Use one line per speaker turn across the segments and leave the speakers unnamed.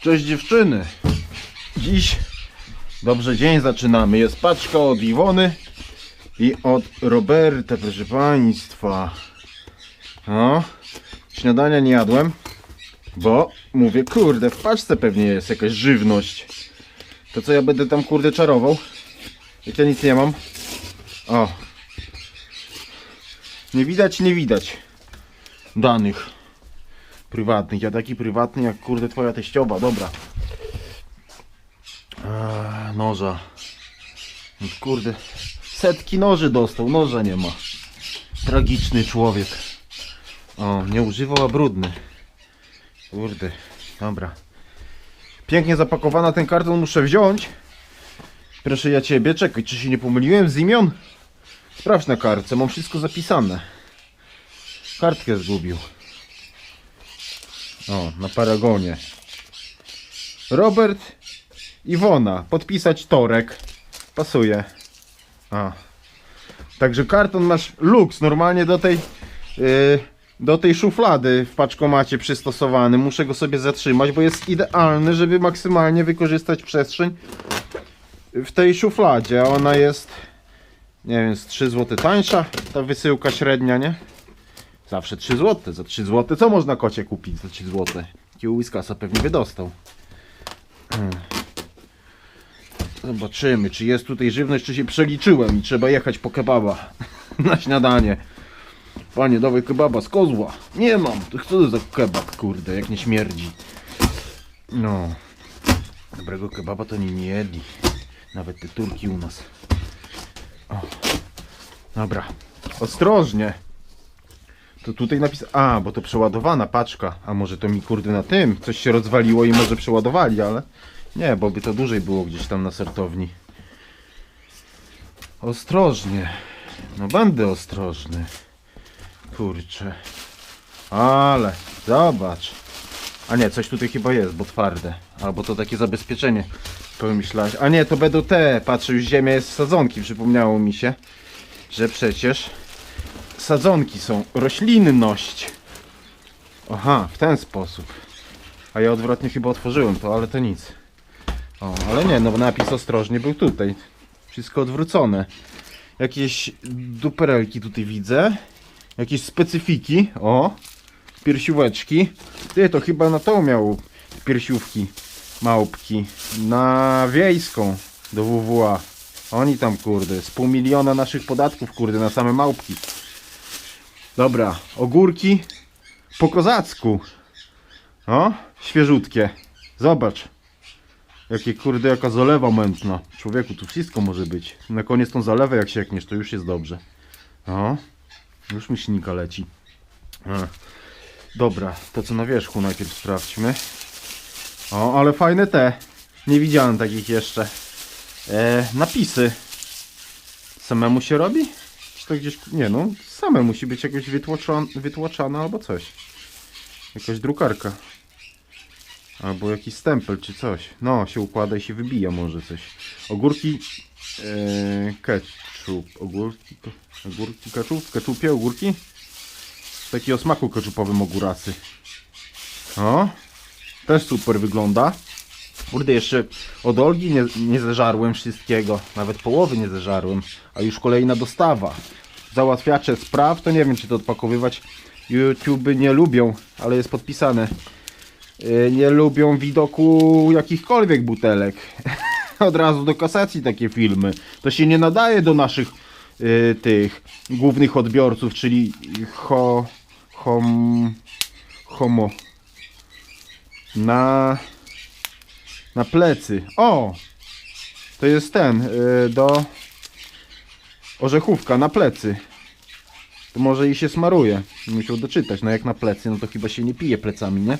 Cześć dziewczyny. Dziś dobrze dzień zaczynamy. Jest paczka od Iwony i od Roberta, proszę państwa. No, śniadania nie jadłem, bo mówię, kurde, w paczce pewnie jest jakaś żywność. To co ja będę tam kurde czarował? Jak ja nic nie mam. O. Nie widać, nie widać danych prywatnych. Ja taki prywatny jak kurde twoja teściowa, dobra. Eee, noża. No Kurde, setki noży dostał, noża nie ma. Tragiczny człowiek. O, nie używał, a brudny. Kurde, dobra. Pięknie zapakowana ten karton muszę wziąć. Proszę ja ciebie, czekaj, czy się nie pomyliłem z imion? Sprawdź na kartce, mam wszystko zapisane. Kartkę zgubił. O, na paragonie. Robert Iwona, podpisać Torek. Pasuje. A. Także karton masz luks, normalnie do tej yy, do tej szuflady w paczkomacie przystosowany. Muszę go sobie zatrzymać, bo jest idealny, żeby maksymalnie wykorzystać przestrzeń w tej szufladzie. Ona jest nie wiem, z 3 zł tańsza, ta wysyłka średnia, nie? Zawsze 3 zł. Za 3 zł co można kocie kupić za 3 zł? Takiego Whiskasa pewnie by dostał. Hmm. Zobaczymy, czy jest tutaj żywność, czy się przeliczyłem i trzeba jechać po kebaba na śniadanie. Panie, dawaj kebaba z kozła. Nie mam. To co za kebab, kurde, jak nie śmierdzi. No. Dobrego kebaba to nie, nie jedli. Nawet te Turki u nas. O. Dobra. Ostrożnie. To tutaj napis. A, bo to przeładowana paczka. A może to mi kurde na tym coś się rozwaliło i może przeładowali, ale nie, bo by to dłużej było gdzieś tam na sortowni. Ostrożnie. No będę ostrożny. Kurczę. Ale zobacz. A nie, coś tutaj chyba jest, bo twarde. Albo to takie zabezpieczenie. Pomyślałeś. A nie, to będą te. Patrzę, już ziemia jest z sadzonki. Przypomniało mi się, że przecież sadzonki są. Roślinność. Aha, w ten sposób. A ja odwrotnie chyba otworzyłem to, ale to nic. O, ale nie, no napis ostrożnie był tutaj. Wszystko odwrócone. Jakieś duperelki tutaj widzę. Jakieś specyfiki. O, piersióweczki. Ty, to chyba na to miał piersiówki. Małpki. Na wiejską do WWA. Oni tam, kurde, z pół miliona naszych podatków, kurde, na same małpki. Dobra, ogórki po kozacku. O, świeżutkie. Zobacz. Jakie kurde, jaka zalewa mętna. Człowieku, tu wszystko może być. Na koniec tą zalewę jak siekniesz, to już jest dobrze. O, już mi śnika leci. E. Dobra, to co na wierzchu najpierw sprawdźmy. O, ale fajne te. Nie widziałem takich jeszcze. E, napisy. Samemu się robi? To gdzieś... Nie no, same musi być jakoś wytłoczone, albo coś. Jakaś drukarka. Albo jakiś stempel czy coś. No, się układa i się wybija może coś. Ogórki... E, ketchup. Ogórki... Ogórki ketchup? W ketchupie ogórki? Taki o smaku ketchupowym ogórasy. O! Też super wygląda. Kurde, jeszcze od Olgi nie, nie zeżarłem wszystkiego. Nawet połowy nie zeżarłem. A już kolejna dostawa. Załatwiacze spraw, to nie wiem czy to odpakowywać. YouTube nie lubią, ale jest podpisane. Yy, Nie lubią widoku jakichkolwiek butelek. Od razu do kasacji takie filmy. To się nie nadaje do naszych yy, tych głównych odbiorców, czyli ho, hom, homo. Na na plecy. O! To jest ten yy, do orzechówka na plecy. To może i się smaruje. Musiał doczytać. No jak na plecy, no to chyba się nie pije plecami, nie?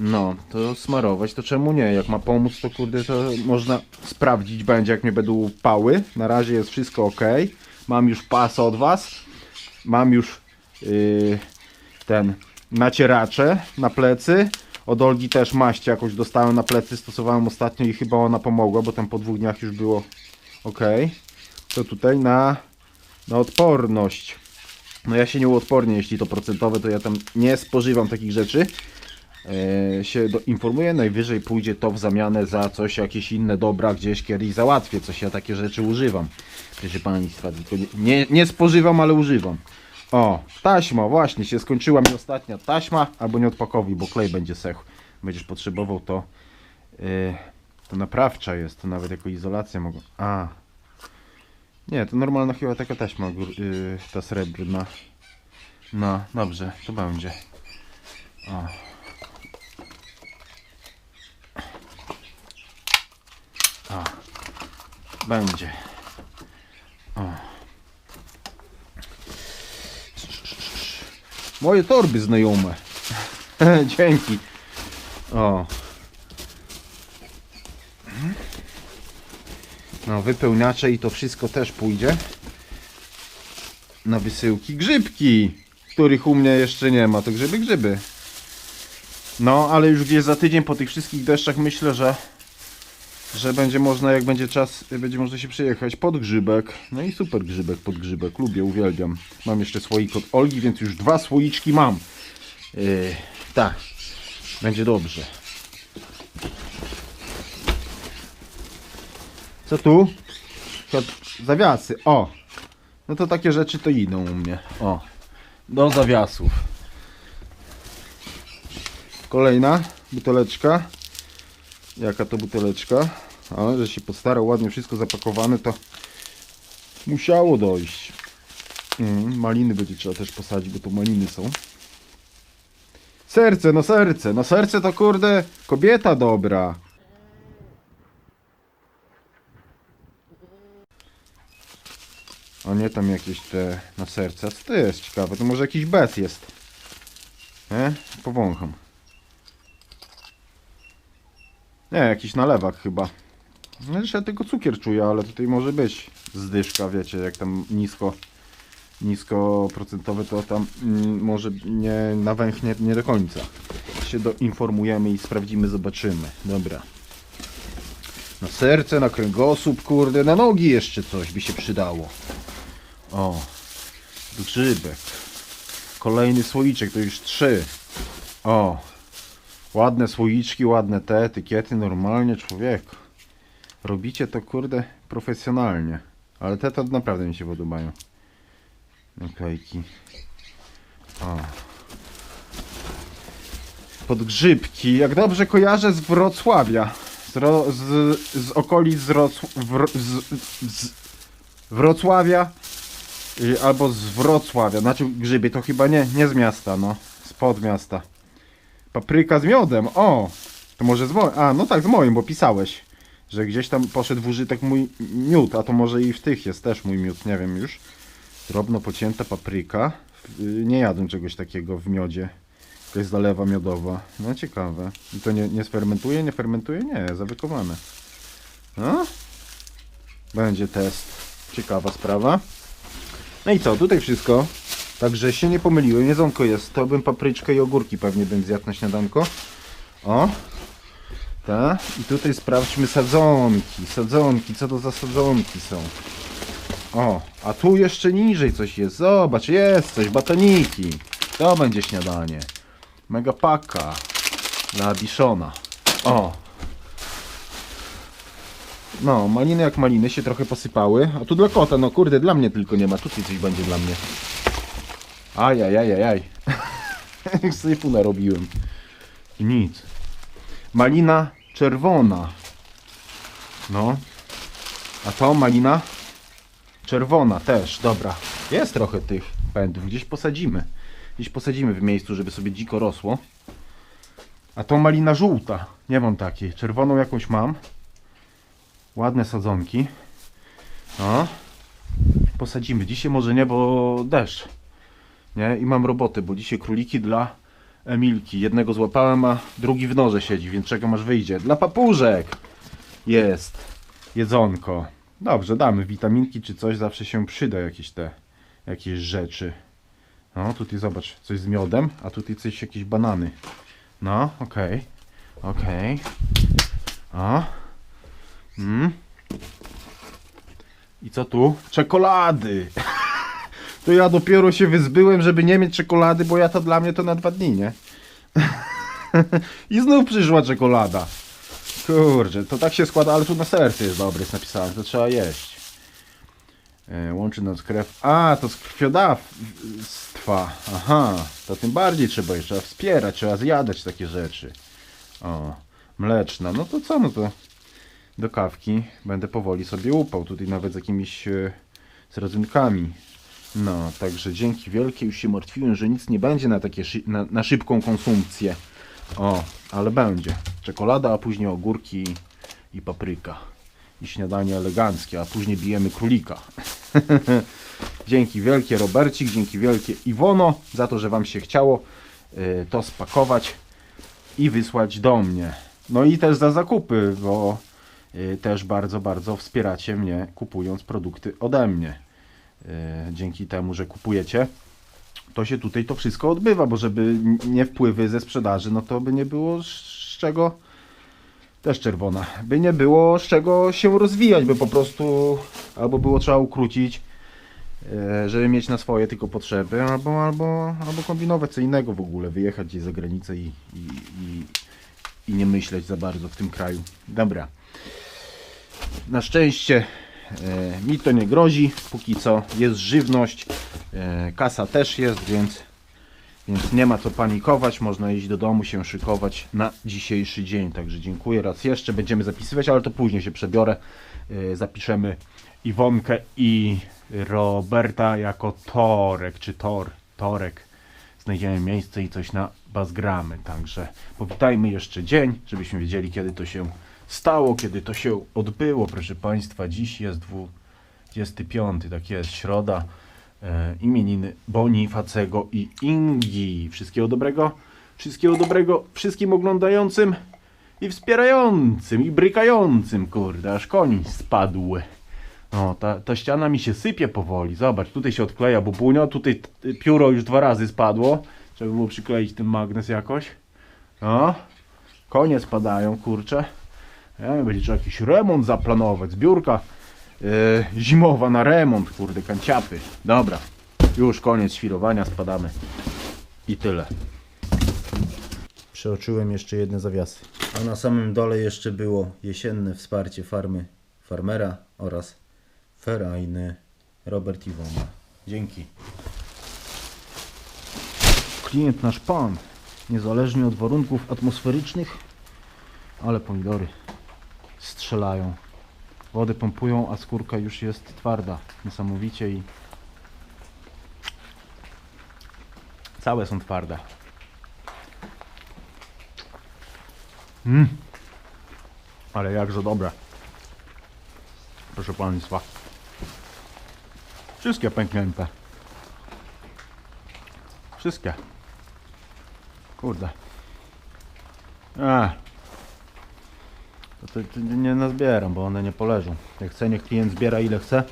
No, to smarować, to czemu nie? Jak ma pomóc, to kurde, to można sprawdzić będzie, jak mnie będą pały. Na razie jest wszystko ok. Mam już pas od was. Mam już yy, ten nacieracze na plecy. Od Olgi też maść jakąś dostałem na plecy, stosowałem ostatnio i chyba ona pomogła, bo tam po dwóch dniach już było ok. To tutaj na, na odporność. No ja się nie uodpornię, jeśli to procentowe, to ja tam nie spożywam takich rzeczy. e, się doinformuję, najwyżej pójdzie to w zamianę za coś, jakieś inne dobra, gdzieś kiedyś załatwię, coś ja takie rzeczy używam. Proszę Państwa, tylko nie, nie, nie spożywam, ale używam. O, taśma, właśnie, się skończyła mi ostatnia taśma, albo nie odpakowi, bo klej będzie sechł. Będziesz potrzebował to, yy, to naprawcza jest, to nawet jako izolacja mogą. A, nie, to normalna chyba taka taśma, yy, ta srebrna. No, dobrze, to będzie. O. O, będzie. Moje torby znajome. Dzięki. O. No, wypełniacze i to wszystko też pójdzie na wysyłki. Grzybki, których u mnie jeszcze nie ma, to grzyby, grzyby. No, ale już gdzieś za tydzień po tych wszystkich deszczach myślę, że że będzie można, jak będzie czas, będzie można się przyjechać pod grzybek. No i super grzybek pod grzybek, lubię, uwielbiam. Mam jeszcze słoik od Olgi, więc już dwa słoiczki mam. Yy, tak, będzie dobrze. Co tu? Zawiasy, o. No to takie rzeczy to idą u mnie. O, do zawiasów. Kolejna buteleczka. Jaka to buteleczka? Ale że się postarał, ładnie wszystko zapakowane, to musiało dojść. Mm, maliny będzie trzeba też posadzić, bo to maliny są. Serce, no serce, no serce to kurde kobieta dobra. A nie tam jakieś te na serce. Co to jest ciekawe? To może jakiś bez jest. Nie? Powącham. Nie, jakiś nalewak chyba. Jeszcze ja tylko cukier czuję, ale tutaj może być zdyszka, wiecie, jak tam nisko procentowy, to tam mm, może nie nawęchnie nie do końca. Się doinformujemy i sprawdzimy, zobaczymy. Dobra. Na serce, na kręgosłup, kurde, na nogi jeszcze coś by się przydało. O, grzybek. Kolejny słoiczek, to już trzy. O, ładne słoiczki, ładne te etykiety, normalnie człowiek. Robicie to kurde profesjonalnie. Ale te to naprawdę mi się podobają. Naklejki. O. Podgrzybki. Jak dobrze kojarzę z Wrocławia. Z, ro, z, z okolic wr, z, z Wrocławia. Albo z Wrocławia. Znaczy grzyby to chyba nie, nie z miasta, no. Spod miasta. Papryka z miodem. O! To może z moim. A, no tak, z moim, bo pisałeś. Że gdzieś tam poszedł w użytek mój miód, a to może i w tych jest też mój miód, nie wiem już. Drobno pocięta papryka. Y, Nie jadłem czegoś takiego w miodzie. Jakaś zalewa miodowa. No ciekawe. I to nie, nie sfermentuje? Nie fermentuje? Nie, zawykowane. No? Będzie test. Ciekawa sprawa. No i co, tutaj wszystko. Także się nie pomyliłem. Jedzonko jest. To bym papryczkę i ogórki pewnie bym zjadł na śniadanko. O. Tak. I tutaj sprawdźmy sadzonki. Sadzonki. Co to za sadzonki są? O, a tu jeszcze niżej coś jest. Zobacz, jest coś, batoniki. To będzie śniadanie. Mega paka dla Dishona. O. No, maliny jak maliny się trochę posypały. A tu dla kota, no kurde, dla mnie tylko nie ma. Tutaj coś będzie dla mnie. Ajajajajaj. Syfu narobiłem. I nic. Malina czerwona. No. A to malina Czerwona też, dobra. Jest trochę tych pędów, gdzieś posadzimy. Gdzieś posadzimy w miejscu, żeby sobie dziko rosło. A to malina żółta. Nie mam takiej. Czerwoną jakąś mam. Ładne sadzonki. O. Posadzimy. Dzisiaj może nie, bo deszcz. Nie? I mam roboty, bo dzisiaj króliki dla Emilki. Jednego złapałem, a drugi w norze siedzi, więc czekam aż wyjdzie. Dla papużek jest jedzonko. Dobrze, damy witaminki czy coś, zawsze się przyda jakieś te, jakieś rzeczy. No, tutaj zobacz, coś z miodem, a tutaj coś, jakieś banany. No, okej, okej. O. Mm. I co tu? Czekolady! To ja dopiero się wyzbyłem, żeby nie mieć czekolady, bo ja to dla mnie to na dwa dni, nie? I znów przyszła czekolada. Kurczę, to tak się składa, ale tu na serce jest dobry, jest napisane, to trzeba jeść. E, łączy nas krew. A, to z krwiodawstwa. Aha, to tym bardziej trzeba jeszcze wspierać, trzeba zjadać takie rzeczy. O, mleczna. No to co, no to do kawki będę powoli sobie upał. Tutaj nawet z jakimiś e, z rodzynkami. No, także dzięki wielkie. Już się martwiłem, że nic nie będzie na takie szy- na, na szybką konsumpcję. O, ale będzie. Czekolada, a później ogórki i papryka. I śniadanie eleganckie, a później bijemy królika. dzięki wielkie Robercik, dzięki wielkie Iwono za to, że Wam się chciało y, to spakować i wysłać do mnie. No i też za zakupy, bo y, też bardzo, bardzo wspieracie mnie kupując produkty ode mnie. Y, dzięki temu, że kupujecie, to się tutaj to wszystko odbywa, bo żeby nie wpływy ze sprzedaży, no to by nie było z czego też czerwona, by nie było z czego się rozwijać, by po prostu albo było trzeba ukrócić, e, żeby mieć na swoje tylko potrzeby, albo, albo, albo kombinować co innego w ogóle, wyjechać gdzieś za granicę i, i, i, i nie myśleć za bardzo w tym kraju. Dobra. Na szczęście e, mi to nie grozi, póki co jest żywność, e, kasa też jest, więc, więc nie ma co panikować, można iść do domu, się szykować na dzisiejszy dzień. Także dziękuję raz jeszcze, będziemy zapisywać, ale to później się przebiorę. E, zapiszemy Iwonkę i Roberta jako Torek, czy Tor, Torek. Znajdziemy miejsce i coś na bazgramy, także powitajmy jeszcze dzień, żebyśmy wiedzieli kiedy to się stało, kiedy to się odbyło. Proszę Państwa, dziś jest 25, tak jest, środa. E, imieniny Bonifacego i Ingi. Wszystkiego dobrego, wszystkiego dobrego wszystkim oglądającym i wspierającym i brykającym, kurde, aż koń spadł. O, ta, ta ściana mi się sypie powoli. Zobacz, tutaj się odkleja bubunio, tutaj pióro już dwa razy spadło. Trzeba było przykleić ten magnes jakoś. O, konie spadają, kurczę. Ja, będzie trzeba jakiś remont zaplanować. Zbiórka yy, zimowa na remont, kurde, kanciapy. Dobra, już koniec świrowania, spadamy. I tyle. Przeoczyłem jeszcze jedne zawiasy. A na samym dole jeszcze było jesienne wsparcie farmy farmera oraz ferajny Robert Iwona. Dzięki. Klient nasz pan, niezależnie od warunków atmosferycznych, ale pomidory strzelają. Wodę pompują, a skórka już jest twarda. Niesamowicie i całe są twarde. Mm. Ale jakże dobre. Proszę Państwa. Wszystkie pęknięte. Wszystkie. Kurde. A. To, to, nie nazbieram, bo one nie poleżą. Jak chce, niech klient zbiera ile chce.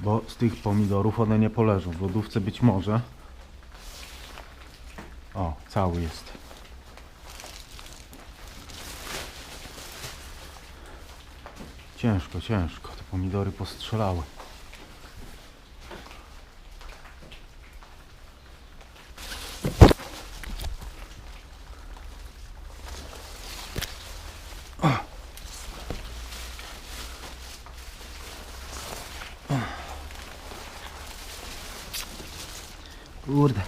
Bo z tych pomidorów one nie poleżą. W lodówce być może. O, cały jest. Ciężko, ciężko. Te pomidory postrzelały. Kurde.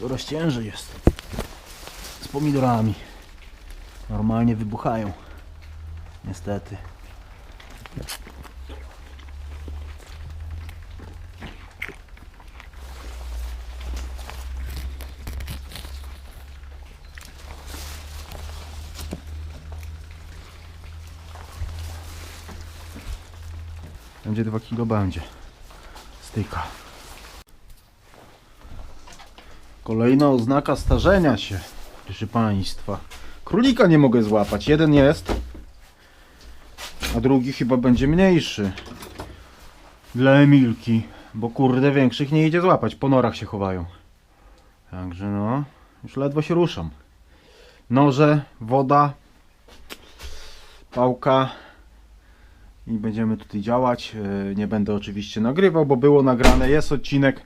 Coraz ciężej jest. Z pomidorami. Normalnie wybuchają. Niestety. Będzie 2 kilo będzie. Styka. Kolejna oznaka starzenia się, proszę Państwa. Królika nie mogę złapać. Jeden jest, a drugi chyba będzie mniejszy. Dla Emilki, bo kurde większych nie idzie złapać. Po norach się chowają. Także no, już ledwo się ruszam. Noże, woda, pałka i będziemy tutaj działać. E, Nie będę oczywiście nagrywał, bo było nagrane, jest odcinek.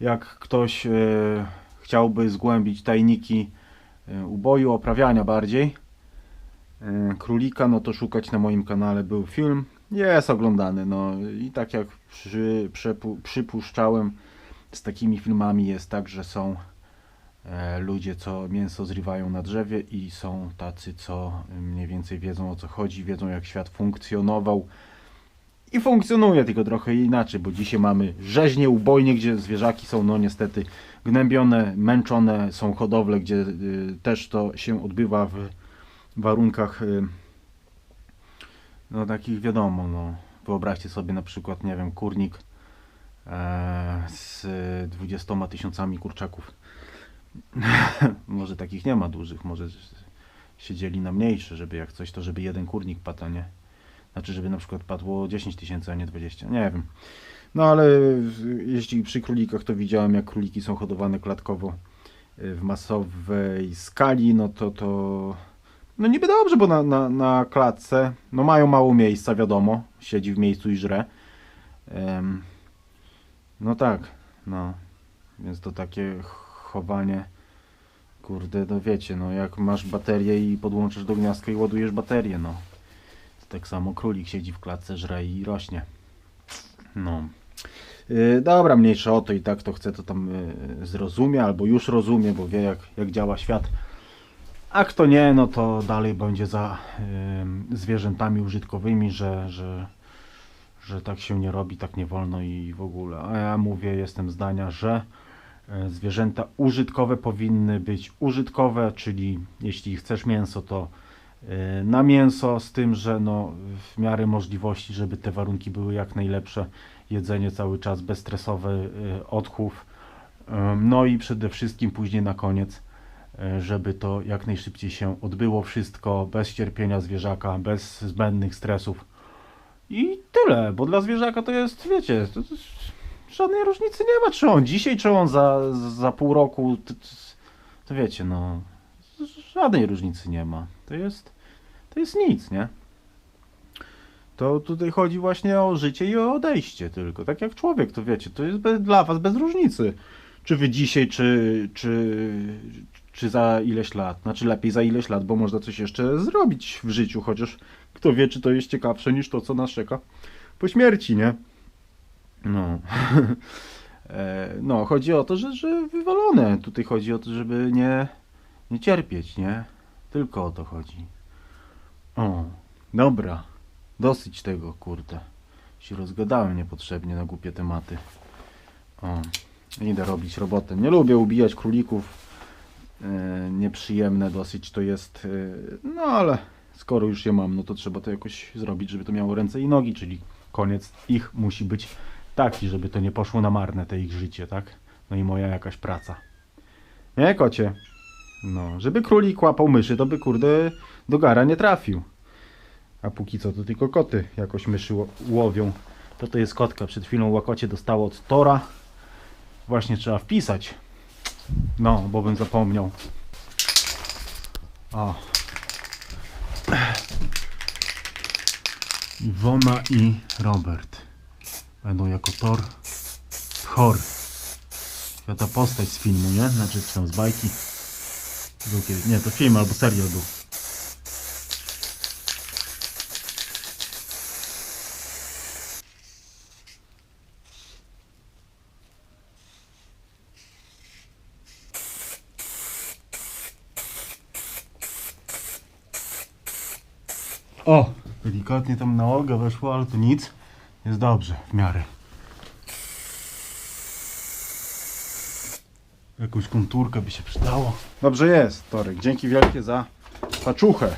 Jak ktoś e, chciałby zgłębić tajniki e, uboju, oprawiania bardziej e, królika, no to szukać na moim kanale był film. Jest oglądany, no i tak jak przy, przypuszczałem, z takimi filmami jest tak, że są e, ludzie, co mięso zrywają na drzewie i są tacy, co mniej więcej wiedzą o co chodzi, wiedzą jak świat funkcjonował i funkcjonuje tylko trochę inaczej, bo dzisiaj mamy rzeźnie, ubojnie, gdzie zwierzaki są no niestety gnębione, męczone, są hodowle, gdzie y, też to się odbywa w warunkach y, no takich wiadomo, no wyobraźcie sobie na przykład, nie wiem, kurnik e, z 20 tysiącami kurczaków. może takich nie ma dużych, może siedzieli na mniejsze, żeby jak coś, to żeby jeden kurnik padł, a nie. Znaczy, żeby na przykład padło 10 tysięcy, a nie 20. Nie wiem. No ale jeśli przy królikach to widziałem, jak króliki są hodowane klatkowo y, w masowej skali, no to to. No niby dobrze, bo na, na, na klatce no mają mało miejsca, wiadomo. Siedzi w miejscu i żre. Em, no tak, no. Więc to takie chowanie. Kurde, no wiecie, no jak masz baterię i podłączysz do gniazdka i ładujesz baterię, no. Tak samo królik siedzi w klatce, żre i rośnie. No. Yy, dobra, mniejsza o to i tak to chce, to tam yy, zrozumie, albo już rozumie, bo wie jak, jak działa świat. A kto nie, no to dalej będzie za yy, zwierzętami użytkowymi, że, że, że tak się nie robi, tak nie wolno i w ogóle. A ja mówię, jestem zdania, że e, zwierzęta użytkowe powinny być użytkowe, czyli jeśli chcesz mięso, to na mięso, z tym, że no, w miarę możliwości, żeby te warunki były jak najlepsze, jedzenie cały czas bezstresowy odchów, no i przede wszystkim później na koniec, e, żeby to jak najszybciej się odbyło wszystko, bez cierpienia zwierzaka, bez zbędnych stresów. I tyle, bo dla zwierzaka to jest, wiecie, to, to żadnej różnicy nie ma, czy on dzisiaj, czy on za, za pół roku, to, to wiecie, no, żadnej różnicy nie ma. To jest, to jest nic, nie? To tutaj chodzi właśnie o życie i o odejście tylko. Tak jak człowiek, to wiecie, to jest bez, dla was bez różnicy. Czy wy dzisiaj, czy, czy, czy za ileś lat. Znaczy lepiej za ileś lat, bo można coś jeszcze zrobić w życiu, chociaż kto wie, czy to jest ciekawsze niż to, co nas czeka po śmierci, nie? No. E, no, chodzi o to, że, że wywalone. Tutaj chodzi o to, żeby nie, nie cierpieć, nie? Tylko o to chodzi. O, dobra. Dosyć tego, kurde. Się rozgadałem niepotrzebnie na głupie tematy. O, idę robić robotę. Nie lubię ubijać królików. E, nieprzyjemne dosyć to jest. E, no ale skoro już je mam, no to trzeba to jakoś zrobić, żeby to miało ręce i nogi, czyli koniec ich musi być taki, żeby to nie poszło na marne, te ich życie, tak? No i moja jakaś praca. Nie, kocie? No, żeby królik łapał myszy, to by kurde do gara nie trafił. A póki co to tylko koty jakoś myszy ło- łowią. To to jest kotka. Przed chwilą łakocie dostało od Tora. Właśnie trzeba wpisać. No, bo bym zapomniał. O. Iwona i Robert. Będą jako Thor. Thor. To postać z filmu, nie? Znaczy, czy tam z bajki. Był kiedyś. Nie, to film albo serial był. O! Delikatnie tam na Olgę weszło, ale to nic. Jest dobrze, w miarę. Jakąś konturkę by się przydało. Dobrze jest, Torek. Dzięki wielkie za paczuchę.